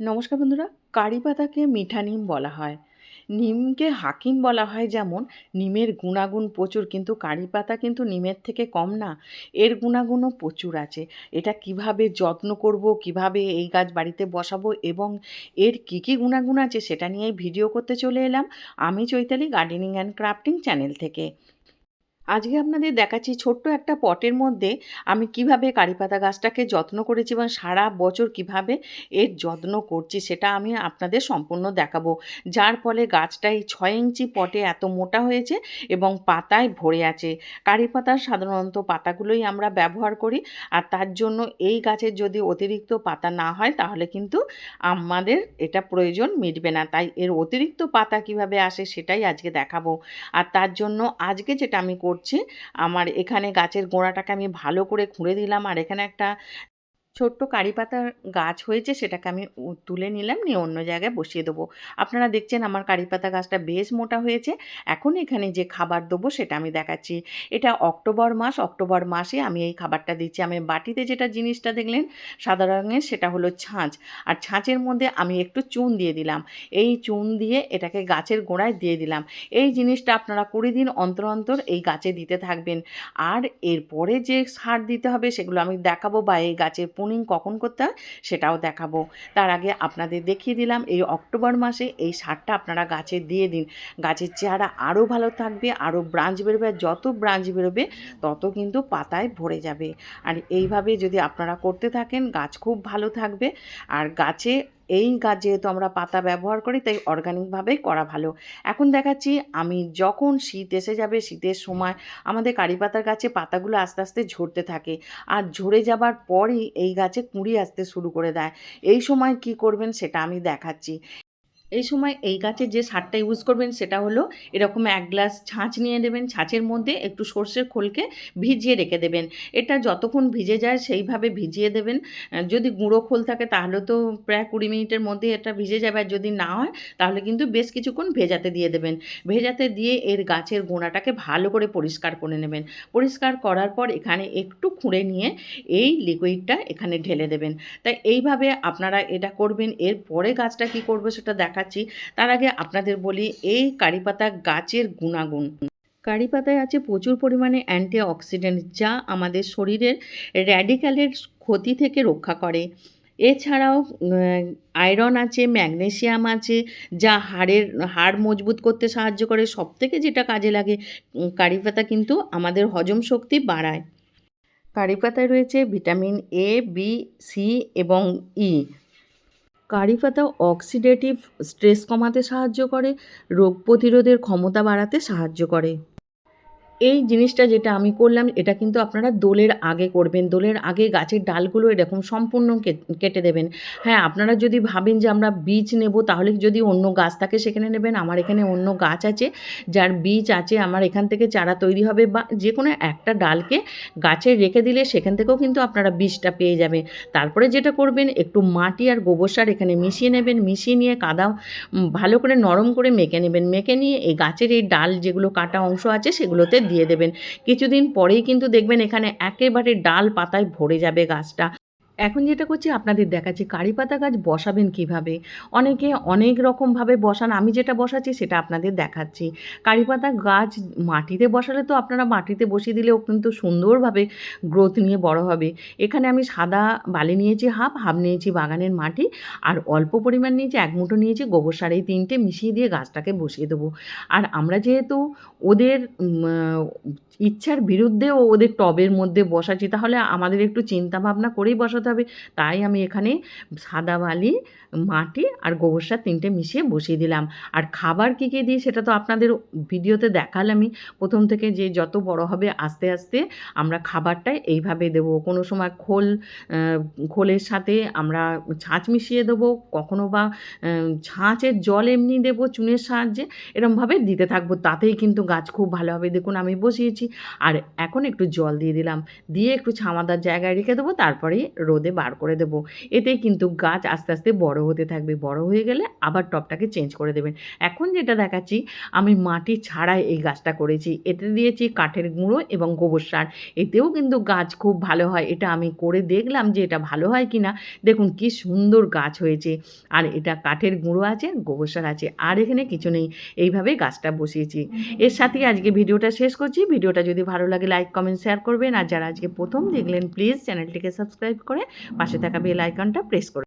নমস্কার বন্ধুরা কারি পাতাকে মিঠা নিম বলা হয়। নিমকে হাকিম বলা হয় যেমন, নিমের গুণাগুণ প্রচুর কিন্তু কারি পাতা কিন্তু নিমের থেকে কম না, এর গুণাগুণও প্রচুর আছে। এটা কীভাবে যত্ন করব, কীভাবে এই গাছ বাড়িতে বসাবো এবং এর কী কী গুণাগুণ আছে সেটা নিয়েই ভিডিও করতে চলে এলাম। আমি Chaitali gardening and crafting channel থেকে। আজকে আপনাদের দেখাচ্ছি ছোট্ট একটা পটের মধ্যে আমি কীভাবে কারিপাতা গাছটাকে যত্ন করেছি এবং সারা বছর কীভাবে এর যত্ন করছি সেটা আমি আপনাদের সম্পূর্ণ দেখাবো। যার ফলে গাছটা এই ছয় ইঞ্চি পটে এত মোটা হয়েছে এবং পাতায় ভরে আছে। কারি পাতার সাধারণত পাতাগুলোই আমরা ব্যবহার করি আর তার জন্য এই গাছের যদি অতিরিক্ত পাতা না হয় তাহলে কিন্তু আমাদের এটা প্রয়োজন মিটবে না। তাই এর অতিরিক্ত পাতা কীভাবে আসে সেটাই আজকে দেখাবো। আর তার জন্য আজকে যেটা আমি আমার এখানে গাছের গোড়াটাকে আমি ভালো করে খুঁড়ে দিলাম। আর এখানে একটা ছোট্ট কারি পাতার গাছ হয়েছে, সেটাকে আমি তুলে নিলাম, নিয়ে অন্য জায়গায় বসিয়ে দেবো। আপনারা দেখছেন আমার কারি পাতা গাছটা বেশ মোটা হয়েছে। এখন এখানে যে খাবার দেবো, সেটা আমি দেখাচ্ছি। এটা অক্টোবর মাস, অক্টোবর মাসে আমি এই খাবারটা দিচ্ছি। আমি বাটিতে যেটা জিনিসটা দেখলেন, সাদা রঙের, সেটা হলো ছাঁচ। আর ছাঁচের মধ্যে আমি একটু চুন দিয়ে দিলাম। এই চুন দিয়ে এটাকে গাছের গোড়ায় দিয়ে দিলাম। এই জিনিসটা আপনারা কুড়ি দিন অন্তর অন্তর এই গাছে দিতে থাকবেন। আর এরপরে যে সার দিতে হবে, সেগুলো আমি দেখাবো বা এই গাছের পুনিং কখন করতে হয় সেটাও দেখাবো। তার আগে আপনাদের দেখিয়ে দিলাম, এই অক্টোবর মাসে এই সারটা আপনারা গাছে দিয়ে দিন। গাছের চেহারা আরও ভালো থাকবে, আরও ব্রাঞ্চ বেরোবে যত ব্রাঞ্চ বেরোবে তত কিন্তু পাতায় ভরে যাবে। আর এইভাবে যদি আপনারা করতে থাকেন, গাছ খুব ভালো থাকবে। আর গাছে এই গাছ যেহেতু আমরা পাতা ব্যবহার করি, তাই অর্গানিকভাবেই করা ভালো। এখন দেখাচ্ছি আমি যখন শীত এসে যাবে, শীতের সময় আমাদের কারি পাতার গাছে পাতাগুলো আস্তে আস্তে ঝরতে থাকে আর ঝরে যাবার পরই এই গাছে কুঁড়ি আসতে শুরু করে দেয়। এই সময় কি করবেন সেটা আমি দেখাচ্ছি। এই সময় এই গাছের যে সারটা ইউজ করবেন সেটা হলো এরকম এক গ্লাস ছাঁচ নিয়ে নেবেন, ছাঁচের মধ্যে একটু সর্ষের খোলকে ভিজিয়ে রেখে দেবেন। এটা যতক্ষণ ভিজে যায় সেইভাবে ভিজিয়ে দেবেন। যদি গুঁড়ো খোল থাকে তাহলে তো প্রায় কুড়ি মিনিটের মধ্যে এটা ভিজে যাবে। আর যদি না হয় তাহলে কিন্তু বেশ কিছুক্ষণ ভেজাতে দিয়ে দেবেন। ভেজাতে দিয়ে এর গাছের গোড়াটাকে ভালো করে পরিষ্কার করে নেবেন। পরিষ্কার করার পর এখানে একটু খুঁড়ে নিয়ে এই লিকুইডটা এখানে ঢেলে দেবেন। তাই এইভাবে আপনারা এটা করবেন। এর পরে গাছটা কি করবে সেটা দেখাচ্ছি তার আগে আপনাদের বলি, এই কারি পাতা গাছের গুণাগুণ। কারি পাতায় আছে প্রচুর পরিমাণে অ্যান্টি অক্সিডেন্ট যা আমাদের শরীরের র্যাডিক্যালের ক্ষতি থেকে রক্ষা করে। এছাড়াও আয়রন আছে, ম্যাগনেসিয়াম আছে, যা হাড়ের, হাড় মজবুত করতে সাহায্য করে। সবথেকে যেটা কাজে লাগে কারি পাতা কিন্তু আমাদের হজম শক্তি বাড়ায়। কারি পাতায় রয়েছে ভিটামিন এ বি সি এবং ই কারি পাতা অক্সিডেটিভ স্ট্রেস কমাতে সাহায্য করে রোগ প্রতিরোধের ক্ষমতা বাড়াতে সাহায্য করে। এই জিনিসটা যেটা আমি করলাম, এটা কিন্তু আপনারা দোলের আগে করবেন। দোলের আগে গাছের ডালগুলো এরকম সম্পূর্ণ কেটে দেবেন। হ্যাঁ আপনারা যদি ভাবেন যে আমরা বীজ নেব, তাহলে যদি অন্য গাছ থাকে সেখানে নেবেন। আমার এখানে অন্য গাছ আছে, যার বীজ আছে, আমার এখান থেকে চারা তৈরি হবে বা যে কোনো একটা ডালকে গাছে রেখে দিলে সেখান থেকেও কিন্তু আপনারা বীজটা পেয়ে যাবেন। তারপরে যেটা করবেন, একটু মাটি আর গোবর সার এখানে মিশিয়ে নেবেন। মিশিয়ে নিয়ে কাদা ভালো করে নরম করে মেখে নেবেন। মেখে নিয়ে এই গাছের এই ডাল যেগুলো কাটা অংশ আছে, সেগুলোতে দিয়ে দেবেন। কিছুদিন পরেই কিন্তু দেখবেন এখানে একেবারে ডাল পাতায় ভরে যাবে গাছটা। এখন যেটা করছি, আপনাদের দেখাচ্ছি। কারি পাতা গাছ বসাবেন কীভাবে? অনেকে অনেক রকমভাবে বসান, আমি যেটা বসাচ্ছি সেটা আপনাদের দেখাচ্ছি। কারি পাতা গাছ মাটিতে বসালে তো আপনারা মাটিতে বসিয়ে দিলেও কিন্তু সুন্দরভাবে গ্রোথ নিয়ে বড় হবে। এখানে আমি সাদা বালি নিয়েছি হাফ হাফ নিয়েছি বাগানের মাটি, আর অল্প পরিমাণ নিয়েছি, এক মুঠো নিয়েছি গোবর সার। এই তিনটে মিশিয়ে দিয়ে গাছটাকে বসিয়ে দেবো। আর আমরা যেহেতু ওদের ইচ্ছার বিরুদ্ধেও ওদের টবের মধ্যে বসাচ্ছি, তাহলে আমাদের একটু চিন্তা ভাবনা করেই বসাতে হবে। তাই আমি এখানে সাদা বালি, মাটি আর গোবর সার তিনটে মিশিয়ে বসিয়ে দিলাম। আর খাবার কী কী দিই সেটা তো আপনাদের ভিডিওতে দেখালামই। প্রথম থেকে যে যত বড় হবে আস্তে আস্তে আমরা খাবারটা এইভাবে দেবো। কোনো সময় খোল খোলের সাথে আমরা ছাঁচ মিশিয়ে দেবো, কখনো বা ছাঁচের জল এমনি দেবো চুনের সাহায্যে, এরমভাবে দিতে থাকব। তাতেই কিন্তু গাছ খুব ভালো হবে দেখুন আমি বসিয়েছি। আর এখন একটু জল দিয়ে দিলাম। দিয়ে একটু ছামাদার জায়গায় রেখে দেবো, তারপরেই রোদ রোদে বার করে দেবো। এতেই কিন্তু গাছ আস্তে আস্তে বড় হতে থাকবে। বড় হয়ে গেলে আবার টবটাকে চেঞ্জ করে দেবেন। এখন যেটা দেখাচ্ছি আমি মাটি ছাড়াই এই গাছটা করেছি। এতে দিয়েছি কাঠের গুঁড়ো এবং গোবর সার। এতেও কিন্তু গাছ খুব ভালো হয়। এটা আমি করে দেখলাম যে এটা ভালো হয় কি না দেখুন কি সুন্দর গাছ হয়েছে। আর এটা কাঠের গুঁড়ো আছে গোবর সার আছে। আর এখানে কিছু নেই। এইভাবে গাছটা বসিয়েছি। এর সাথেই আজকে ভিডিওটা শেষ করছি। ভিডিওটা যদি ভালো লাগে লাইক কমেন্ট শেয়ার করবেন। আর যারা আজকে প্রথম দেখলেন প্লিজ চ্যানেলটিকে সাবস্ক্রাইব করে পাশে থাকা বেল আইকনটা প্রেস করে